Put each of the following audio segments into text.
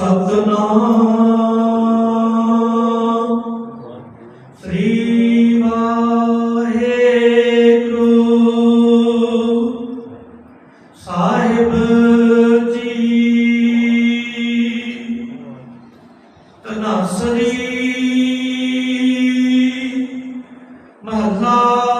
ਸਤਨਾਮ ਸ੍ਰੀ ਵਾਹਿਗੁਰੂ ਸਾਹਿਬ ਜੀ ਤਨਾਸਰੀ ਮਹਲਾ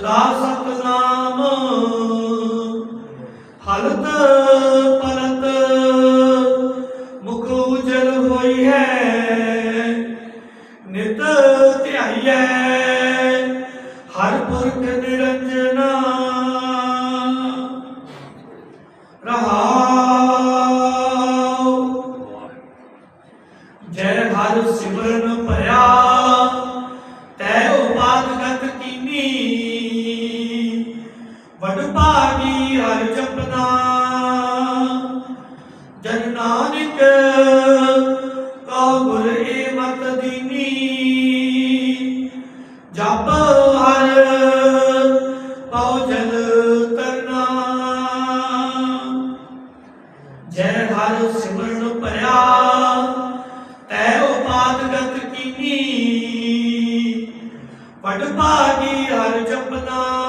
ਸਦਾ ਸਤਨਾਮ ਹਲਤ ਪਲਤ ਮੁਖ ਉਜਲ ਹੋਈ ਹੈ। ਨਿਤ ਧਿਆਈਐ ਹਰ ਪੁਰਖ ਨਿਰੰਜਨਾ। ਰਹਾਉ ਜੈ ਹਰ ਸਿਮਰਨ ਭਇਆ। ਵਡ ਭਾਗੀ ਹਰ ਜਪਨਾ। ਜਨ ਨਾਨਕ ਕਉ ਗੁਰ ਏ ਮਤ ਦੀਨੀ? ਜਪ ਹਰ ਪਉ ਜਨ ਕਰਨਾ। ਜੈ ਹਰ ਸਿਮਰਨ ਭਰਿਆ, ਤੈ ਉਪਾਦਗਤ ਕੀਨੀ। ਵਡ ਭਾਗੀ ਹਰ ਜਪਨਾ।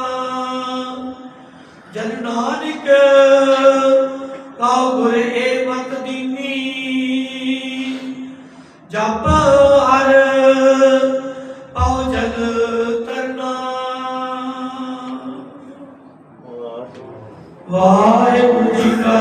ਜਨ ਨਾਨਕ ਕਉ ਗੁਰ ਏ ਮਤ ਦੀਨੀ। ਜਪ ਹਰ ਪਉ ਜਨ ਤਰਨਾ। ਵਾਹਿਗੁਰੂ ਜੀ ਕਾ